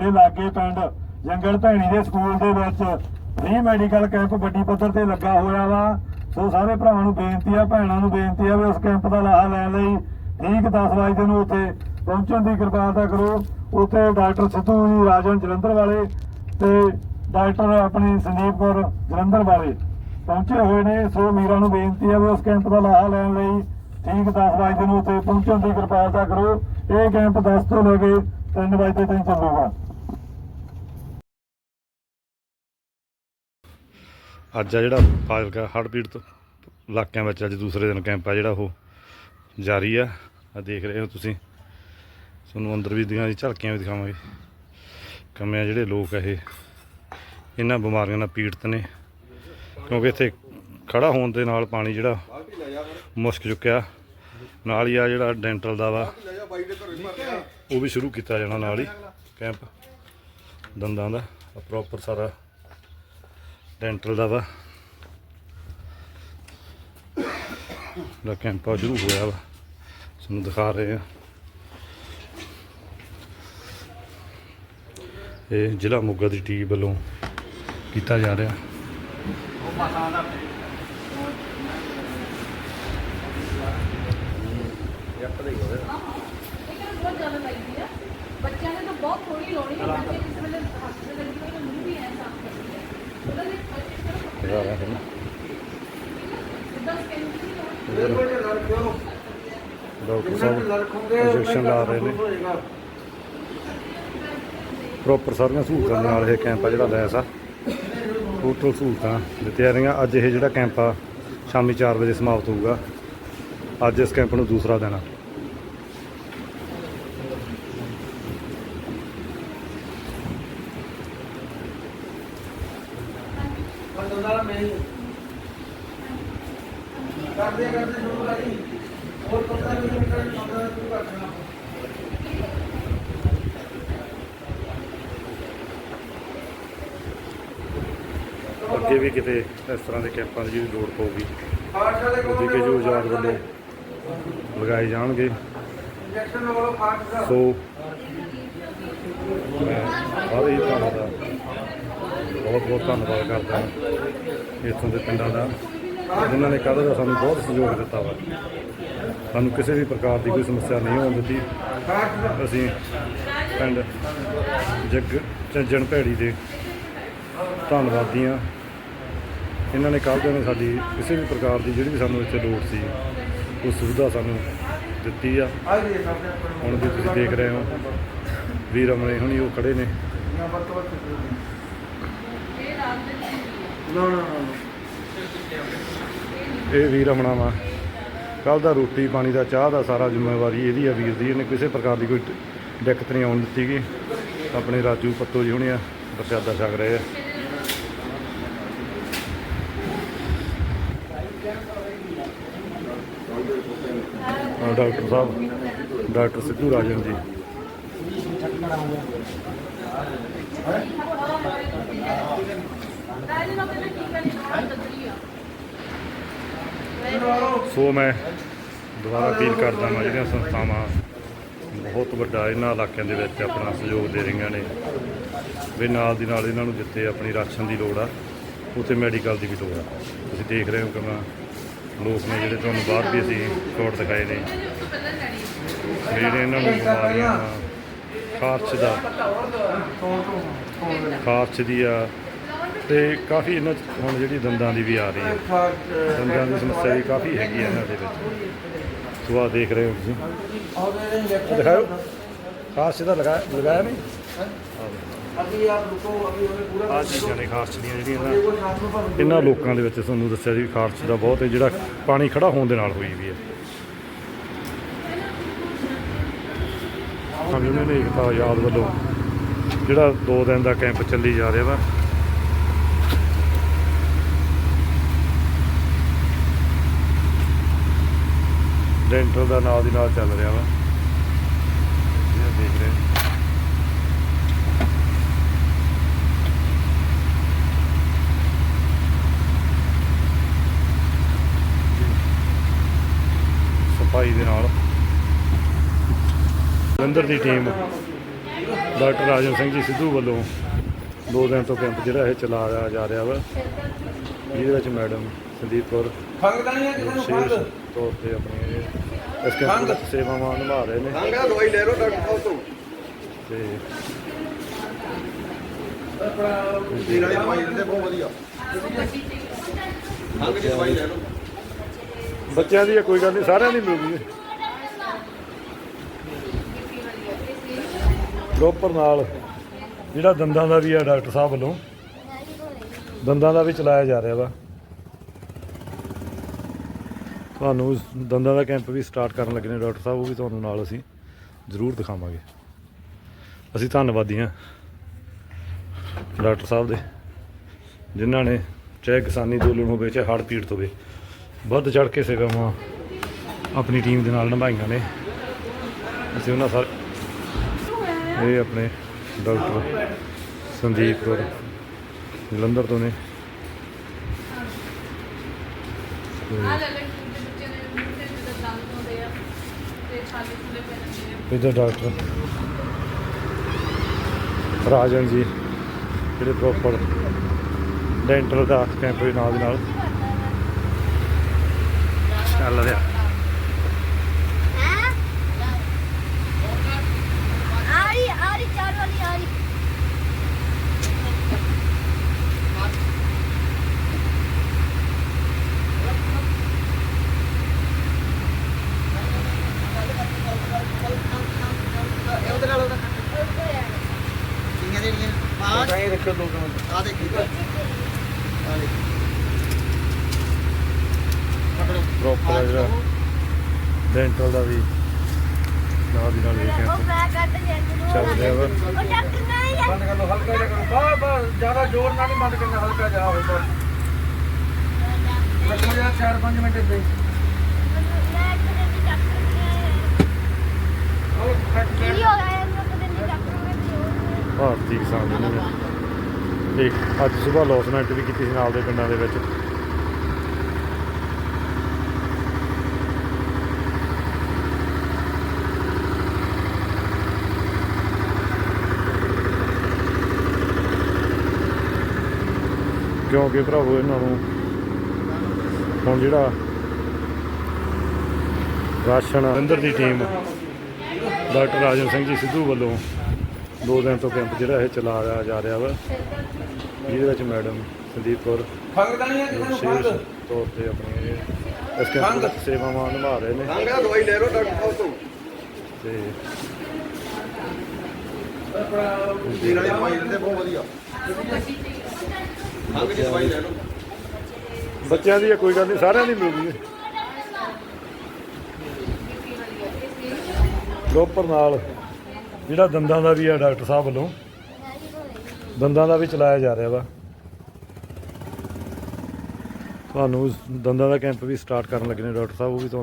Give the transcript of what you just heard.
ਸਾਡੇ ਲਾਗੇ ਪਿੰਡ ਜੰਗਲ ਭੈਣੀ ਦੇ ਸਕੂਲ ਦੇ ਵਿੱਚ ਫ੍ਰੀ ਮੈਡੀਕਲ ਕੈਂਪ ਵੱਡੀ ਪੱਧਰ ਤੇ ਲੱਗਾ ਹੋਇਆ ਵਾ। ਸੋ ਸਾਰੇ ਭਰਾਵਾਂ ਨੂੰ ਬੇਨਤੀ ਆ, ਭੈਣਾਂ ਨੂੰ ਬੇਨਤੀ ਆ ਵੀ ਉਸ ਕੈਂਪ ਦਾ ਲਾਹਾ ਲੈਣ ਲਈ ਠੀਕ 10 ਵਜੇ ਨੂੰ ਉੱਥੇ ਪਹੁੰਚਣ ਦੀ ਕਿਰਪਾਲਤਾ ਕਰੋ। ਉੱਥੇ ਡਾਕਟਰ ਸਿੱਧੂ ਜੀ, ਰਾਜਨ ਜਲੰਧਰ ਵਾਲੇ ਤੇ ਡਾਕਟਰ ਆਪਣੀ ਸੰਦੀਪ ਕੌਰ ਜਲੰਧਰ ਵਾਲੇ ਪਹੁੰਚੇ ਹੋਏ ਨੇ। ਸੋ ਮੀਰਾਂ ਨੂੰ ਬੇਨਤੀ ਹੈ ਵੀ ਉਸ ਕੈਂਪ ਦਾ ਲਾਹਾ ਲੈਣ ਲਈ ਠੀਕ 10 ਵਜੇ ਨੂੰ ਉੱਥੇ ਪਹੁੰਚਣ ਦੀ ਕਿਰਪਾਲਤਾ ਕਰੋ। ਇਹ ਕੈਂਪ 10 ਤੋਂ ਲੈ ਕੇ 3 ਵਜੇ ਤੱਕ ਚੱਲੂਗਾ। ਅੱਜ ਆ ਜਿਹੜਾ ਫਾਜ਼ਿਲਕਾ ਹੜ੍ਹ ਪੀੜਤ ਇਲਾਕਿਆਂ ਵਿੱਚ ਅੱਜ ਦੂਸਰੇ ਦਿਨ ਕੈਂਪ ਆ ਜਿਹੜਾ ਉਹ ਜਾਰੀ ਆ। ਆ ਦੇਖ ਰਹੇ ਹੋ ਤੁਸੀਂ। ਤੁਹਾਨੂੰ ਅੰਦਰ ਵੀ ਦੀਆਂ ਝਲਕੀਆਂ ਵੀ ਦਿਖਾਵਾਂਗੇ। ਕਮਿਆਂ ਜਿਹੜੇ ਲੋਕ ਆ ਇਹ, ਇਹਨਾਂ ਬਿਮਾਰੀਆਂ ਨਾਲ ਪੀੜਤ ਨੇ। ਕਿਉਂਕਿ ਇੱਥੇ ਖੜਾ ਹੋਣ ਦੇ ਨਾਲ ਪਾਣੀ ਜਿਹੜਾ ਮੁਸ਼ਕ ਚੁੱਕਿਆ। ਨਾਲ ਹੀ ਆ ਜਿਹੜਾ ਡੈਂਟਲ ਦਾ ਵਾ ਉਹ ਵੀ ਸ਼ੁਰੂ ਕੀਤਾ ਜਾਣਾ ਨਾਲ ਹੀ ਕੈਂਪ। ਦੰਦਾਂ ਦਾ ਪ੍ਰੋਪਰ ਸਾਰਾ ਡੈਂਟਲ ਦਾ ਵਾ। ਦਾ ਕੈਂਪ ਸ਼ੁਰੂ ਹੋਇਆ ਵਾ। ਤੁਹਾਨੂੰ ਦਿਖਾ ਰਹੇ ਆ। ਇਹ ਜ਼ਿਲ੍ਹਾ ਮੋਗਾ ਦੀ ਟੀਮ ਵੱਲੋਂ ਕੀਤਾ ਜਾ ਰਿਹਾ। ਬੱਚਿਆਂ ਨੇ ਤਾਂ ਬਹੁਤ ਥੋੜੀ ਲਾਉਣੀ ਹੈ ਕਿਸੇ ਵੇਲੇ ਹੱਥ ਲੱਗੀ ਹੋਈ ਕਰਦੀ ਰਿਹਾ ਹੈ ਡਾਕਟਰ ਸਾਹਿਬ ਇੰਜੈਕਸ਼ਨ ਲਾ ਰਹੇ ਨੇ। ਪ੍ਰੋਪਰ ਸਾਰੀਆਂ ਸਹੂਲਤਾਂ ਨਾਲ ਇਹ ਕੈਂਪ ਆ ਜਿਹੜਾ ਲੈਸ ਆ। ਟੋਟਲ ਸਹੂਲਤਾਂ ਦਿੱਤੀਆਂ ਰਹੀਆਂ ਅੱਜ ਇਹ ਜਿਹੜਾ ਕੈਂਪ ਆ, ਸ਼ਾਮੀ 4 ਵਜੇ ਸਮਾਪਤ ਹੋਊਗਾ। ਅੱਜ ਇਸ ਕੈਂਪ ਨੂੰ ਦੂਸਰਾ ਦਿਨ ਆ। ਕਰਦੇ ਕਰਦੇ ਸ਼ੁਰੂ ਕਰੀ ਹੋਰ 15 ਕਿਲੋਮੀਟਰ 15 ਸ਼ੁਰੂ ਕਰ ਦੇਣਾ ਅੱਗੇ ਵੀ ਕਿਤੇ ਇਸ ਤਰ੍ਹਾਂ ਦੇ ਕੈਂਪਾਂ ਦੀ ਜਿਹੜੀ ਲੋੜ ਪਊਗੀ? ਉਹਦੀ ਕਿ ਜੋ ਆਜ਼ਾਦ ਵੱਲੋਂ ਲਗਾਏ ਜਾਣਗੇ। ਸੋ ਮੈਂ ਸਾਰੇ ਹੀ ਤੁਹਾਨੂੰ ਦਾ ਬਹੁਤ ਬਹੁਤ ਧੰਨਵਾਦ ਕਰਦਾ ਹਾਂ ਇੱਥੋਂ ਦੇ ਪਿੰਡਾਂ ਦਾ। ਜਿਨ੍ਹਾਂ ਨੇ ਕੱਲ੍ਹ ਦਾ ਸਾਨੂੰ ਬਹੁਤ ਸਹਿਯੋਗ ਦਿੱਤਾ ਵਾ। ਸਾਨੂੰ ਕਿਸੇ ਵੀ ਪ੍ਰਕਾਰ ਦੀ ਕੋਈ ਸਮੱਸਿਆ ਨਹੀਂ ਹੋਣ ਦਿੱਤੀ। ਅਸੀਂ ਪਿੰਡ ਜੱਗ ਚੱਜਣ ਭੈੜੀ ਦੇ ਧੰਨਵਾਦੀ ਹਾਂ। ਇਹਨਾਂ ਨੇ ਕੱਲ੍ਹ ਨੇ ਸਾਡੀ ਕਿਸੇ ਵੀ ਪ੍ਰਕਾਰ ਦੀ ਜਿਹੜੀ ਵੀ ਸਾਨੂੰ ਇੱਥੇ ਲੋੜ ਸੀ, ਉਹ ਸੁਵਿਧਾ ਸਾਨੂੰ ਦਿੱਤੀ ਆ। ਹੁਣ ਵੀ ਤੁਸੀਂ ਦੇਖ ਰਹੇ ਹੋ, ਵੀਰ ਅਮਰੇ ਹੁਣੀ ਉਹ ਖੜੇ ਨੇ। ਨਾ ਨਾ ਨਾ। ਇਹ ਵੀਰ ਅਮਣਾ ਵਾ। ਕੱਲ ਦਾ ਰੋਟੀ ਪਾਣੀ ਦਾ ਚਾਹ ਦਾ ਸਾਰਾ ਜ਼ਿੰਮੇਵਾਰੀ ਇਹਦੀ ਆ ਵੀਰ ਦੀ। ਇਹਨੇ ਕਿਸੇ ਪ੍ਰਕਾਰ ਦੀ ਕੋਈ ਦਿੱਕਤ ਨਹੀਂ ਆਉਣ ਦਿੱਤੀ ਗਈ ਆਪਣੇ ਰਾਜੂ ਪੱਤੋ ਜੀ ਹੁਣੀ ਆ, ਪ੍ਰਸ਼ਾਦਾ ਛਕ ਰਹੇ ਆ। ਡਾਕਟਰ ਸਾਹਿਬ, ਡਾਕਟਰ ਸਿੱਧੂ ਰਾਜਨ ਜੀ। ਆ ਰਾਜੀ ਨਾ ਪਹਿਲਾਂ ਕੀ ਕਰੀ ਨਾ ਤੰਦਰੀ ਆ ਸੋ ਮੈਂ ਦੁਬਾਰਾ ਅਪੀਲ ਕਰਦਾ ਹਾਂ ਜਿਹੜੀਆਂ ਸੰਸਥਾਵਾਂ ਬਹੁਤ ਵੱਡਾ ਇਹਨਾਂ ਇਲਾਕਿਆਂ ਦੇ ਵਿੱਚ ਆਪਣਾ ਸਹਿਯੋਗ ਦੇ ਰਹੀਆਂ ਨੇ ਵੀ ਨਾਲ ਦੀ ਨਾਲ ਇਹਨਾਂ ਨੂੰ ਜਿੱਥੇ ਆਪਣੀ ਰਾਸ਼ਨ ਦੀ ਲੋੜ ਆ ਉੱਥੇ ਮੈਡੀਕਲ ਦੀ ਵੀ ਲੋੜ ਆ। ਤੁਸੀਂ ਦੇਖ ਰਹੇ ਹੋ ਕਿ ਮੈਂ ਲੋਕ ਨੇ ਜਿਹੜੇ ਤੁਹਾਨੂੰ ਬਾਹਰ ਵੀ ਅਸੀਂ ਸ਼ੋਟ ਦਿਖਾਏ ਨੇ। ਪਹਿਲਾਂ ਜਿਹੜੇ ਇਹਨਾਂ ਨੂੰ ਬਿਮਾਰੀਆਂ ਵਾ, ਖਾਰਚ ਦਾ ਤੋਂ ਖਾਰਚ ਦੀ ਆ ਤੇ ਕਾਫੀ ਇਹਨਾਂ 'ਚ ਹੁਣ ਜਿਹੜੀ ਦੰਦਾਂ ਦੀ ਵੀ ਆ ਰਹੀ ਹੈ। ਦੰਦਾਂ ਦੀ ਸਮੱਸਿਆ ਵੀ ਕਾਫੀ ਹੈਗੀ ਆ ਇਹਨਾਂ ਦੇ ਵਿੱਚ। ਸੋ ਦੇਖ ਰਹੇ ਹੋ ਤੁਸੀਂ। ਆਹ ਇੰਜੈਕਸ਼ਨ ਦਿਖਾਓ ਖਾਸ ਇਹਦਾ ਲਗਾਇਆ ਲਗਾਇਆ ਨਹੀਂ? ਅਭੀ ਆਪ ਰੁਕੋ ਅਭੀ ਉਹਨੇ ਪੂਰਾ ਆਹ ਚੀਜ਼ਾਂ ਨੇ ਖਾਰਚ ਦੀਆਂ ਜਿਹੜੀਆਂ ਨਾ। ਇਹਨਾਂ ਲੋਕਾਂ ਦੇ ਵਿੱਚ ਤੁਹਾਨੂੰ ਦੱਸਿਆ ਜੀ ਖਾਰਸ਼ ਦਾ ਬਹੁਤ ਹੈ, ਜਿਹੜਾ ਪਾਣੀ ਖੜਾ ਹੋਣ ਦੇ ਨਾਲ ਹੋਈ ਵੀ ਹੈ। ਹਾਂ ਨੇ ਏਕਤਾ ਆਜ਼ਾਦ ਵੱਲੋਂ ਜਿਹੜਾ 2 ਦਿਨ ਦਾ ਕੈਂਪ ਚੱਲੀ ਜਾ ਰਿਹਾ ਵਾ। ਡੈਂਟਲ ਦਾ ਨਾਲ ਦੀ ਨਾਲ ਚੱਲ ਰਿਹਾ ਵਾ। ਇਹ ਦੇਖ ਰਹੇ। ਸਫ਼ਾਈ ਦੇ ਨਾਲ। ਜਲੰਧਰ ਦੀ ਟੀਮ ਡਾਕਟਰ ਰਾਜਨ ਸਿੰਘ ਜੀ ਸਿੱਧੂ ਵੱਲੋਂ ਦੋ ਦਿਨ ਤੋਂ ਕੈਂਪ ਜਿਹੜਾ ਇਹ ਚਲਾਇਆ ਜਾ ਰਿਹਾ ਵਾ। ਜਿਹਦੇ ਵਿੱਚ ਮੈਡਮ ਸੰਦੀਪ ਕੌਰ ਖੰਗ ਤਾਂ ਨਹੀਂ ਹੈ ਕਿਸੇ ਨੂੰ ਖੰਗ ਤੌਰ ਤੇ ਆਪਣੀ ਇਸ ਕੈਂਪ ਵਿੱਚ ਸੇਵਾਵਾਂ ਨਿਭਾ ਰਹੇ ਨੇ। ਖੰਗ ਦਵਾਈ ਲੈ ਲਓ ਡਾਕਟਰ ਸਾਹਿਬ ਤੋਂ। ਤੇ ਆਪਣਾ ਤੇਰਾ ਵਾਲੀ ਦਵਾਈ ਦਿੰਦੇ ਬਹੁਤ ਵਧੀਆ। ਖੰਗ ਦੀ ਦਵਾਈ ਲੈ ਲਓ। ਬੱਚਿਆਂ ਦੀ ਇਹ ਕੋਈ ਗੱਲ ਨਹੀਂ ਸਾਰਿਆਂ ਦੀ ਮਿਲੂਗੀ ਪ੍ਰੋਪਰ ਨਾਲ ਜਿਹੜਾ ਦੰਦਾਂ ਦਾ ਵੀ ਆ ਡਾਕਟਰ ਸਾਹਿਬ ਵੱਲੋਂ ਦੰਦਾਂ ਦਾ ਵੀ ਚਲਾਇਆ ਜਾ ਰਿਹਾ ਵਾ। ਤੁਹਾਨੂੰ ਦੰਦਾਂ ਦਾ ਕੈਂਪ ਵੀ ਸਟਾਰਟ ਕਰਨ ਲੱਗੇ ਨੇ, ਡਾਕਟਰ ਸਾਹਿਬ, ਉਹ ਵੀ ਤੁਹਾਨੂੰ ਨਾਲ ਅਸੀਂ ਜ਼ਰੂਰ ਦਿਖਾਵਾਂਗੇ। ਅਸੀਂ ਧੰਨਵਾਦੀ ਹਾਂ ਡਾਕਟਰ ਸਾਹਿਬ ਦੇ, ਜਿਨ੍ਹਾਂ ਨੇ ਚਾਹੇ ਕਿਸਾਨੀ ਅੰਦੋਲਨ ਹੋਵੇ, ਚਾਹੇ ਹੜ੍ਹ ਪੀੜਤ ਹੋਵੇ, ਵੱਧ ਚੜ ਕੇ ਸੇਵਾਵਾਂ ਆਪਣੀ ਟੀਮ ਦੇ ਨਾਲ ਨਿਭਾਈਆਂ ਨੇ। ਅਸੀਂ ਉਹਨਾਂ ਸਾਰੇ ਇਹ ਆਪਣੇ ਡਾਕਟਰ ਸੰਦੀਪ ਕੌਰ ਜਲੰਧਰ ਤੋਂ ਨੇ। ਆ ਲੈ ਲੈ ਛੋਟੇ ਬੱਚੇ ਨੇ ਮੂੰਹ ਤੇ ਜਦੋਂ ਦੰਦ ਹੁੰਦੇ ਆ ਤੇ ਡਾਕਟਰ। ਰਾਜਨ ਜੀ, ਜਿਹੜੇ ਪ੍ਰੋਪਰ ਡੈਂਟਲ ਦਾ ਕੈਂਪ ਦੇ ਨਾਲ ਦੀ ਨਾਲ। ਚੱਲ ਰਿਹਾ ਆਰੀ ਆਰੀ ਚਾਰ ਵਾਲੀ ਆਰੀ ਉਹਦੇ ਨਾਲ ਉਹਦਾ ਕਿੰਨੀਆਂ ਦੇਣੀਆਂ ਪਾँच ਇਹ ਰੱਖੋ ਦੋ ਮਿੰਟ ਆ ਦੇਖੀ ਆ ਦੇਖ ਪ੍ਰੋਪਰ ਜਿਹੜਾ ਡੈਂਟਲ ਦਾ ਵੀ ਨਾਲ ਦੀ ਨਾਲ ਜਾਂਦੀ ਚੱਲ ਰਿਹਾ ਵਾ ਬੰਦ ਕਰ ਲਓ ਹਲਕਾ ਜਿਹਾ ਕਰੋ। ਬਾ ਬਾ ਜ਼ਿਆਦਾ ਜ਼ੋਰ ਨਾਲ ਨਹੀਂ ਬੰਦ ਕਰਨਾ ਹਲਕਾ ਜਿਹਾ ਹੋਵੇ ਬਸ ਰੱਖੋ ਜਿਹਾ 4-5 ਮਿੰਟ ਆਇਆ ਭਾਰਤੀ ਕਿਸਾਨ ਯੂਨੀਅਨ। ਤੇ ਅੱਜ ਸਵੇਰ ਲੌਸਮੈਂਟ ਵੀ ਕੀਤੀ ਸੀ ਨਾਲ ਦੇ ਪਿੰਡਾਂ ਦੇ ਵਿੱਚ। ਕਿਉਂਕਿ ਭਰਾਵੋ ਇਹਨਾਂ ਨੂੰ। ਹੁਣ ਜਿਹੜਾ ਰਾਸ਼ਨ ਅੰਦਰ ਦੀ ਟੀਮ ਡਾਕਟਰ ਰਾਜਨ ਸਿੰਘ ਜੀ ਸਿੱਧੂ ਵੱਲੋਂ ਦੋ ਦਿਨ ਤੋਂ ਕੈਂਪ ਜਿਹੜਾ ਇਹ ਚਲਾਇਆ ਜਾ ਰਿਹਾ ਵਾ। ਜਿਹਦੇ ਵਿੱਚ ਮੈਡਮ ਸੰਦੀਪ ਕੌਰ ਵਿਸ਼ੇਸ਼ ਖੰਗ ਤੌਰ ਤੇ ਆਪਣੀ ਇਹ ਇਸ ਕੈਂਪ ਵਿੱਚ ਸੇਵਾਵਾਂ ਨਿਭਾ ਰਹੇ ਨੇ। ਖੰਗ ਦਾ ਦਵਾਈ ਲੈ ਲਓ ਡਾਕਟਰ ਸਾਹਿਬ ਤੋਂ। ਤੇ ਆਪਣਾ ਤੇਰਾ ਵਾਲੀ ਦਵਾਈ ਦਿੰਦੇ ਬਹੁਤ ਵਧੀਆ। ਖੰਗ ਦੀ ਦਵਾਈ ਲੈ ਲਓ ਬੱਚਿਆਂ ਦੀ ਇਹ ਕੋਈ ਗੱਲ ਨਹੀਂ ਸਾਰਿਆਂ ਦੀ ਮਿਲੂਗੀ ਪ੍ਰੋਪਰ ਨਾਲ, ਜਿਹੜਾ ਦੰਦਾਂ ਦਾ ਵੀ ਆ ਡਾਕਟਰ ਸਾਹਿਬ ਵੱਲੋਂ, ਦੰਦਾਂ ਦਾ ਵੀ ਚਲਾਇਆ ਜਾ ਰਿਹਾ ਵਾ। ਤੁਹਾਨੂੰ ਦੰਦਾਂ ਦਾ ਕੈਂਪ ਵੀ ਸਟਾਰਟ ਕਰਨ ਲੱਗੇ ਨੇ ਡਾਕਟਰ ਸਾਹਿਬ, ਉਹ ਵੀ ਤੁਹਾਨੂੰ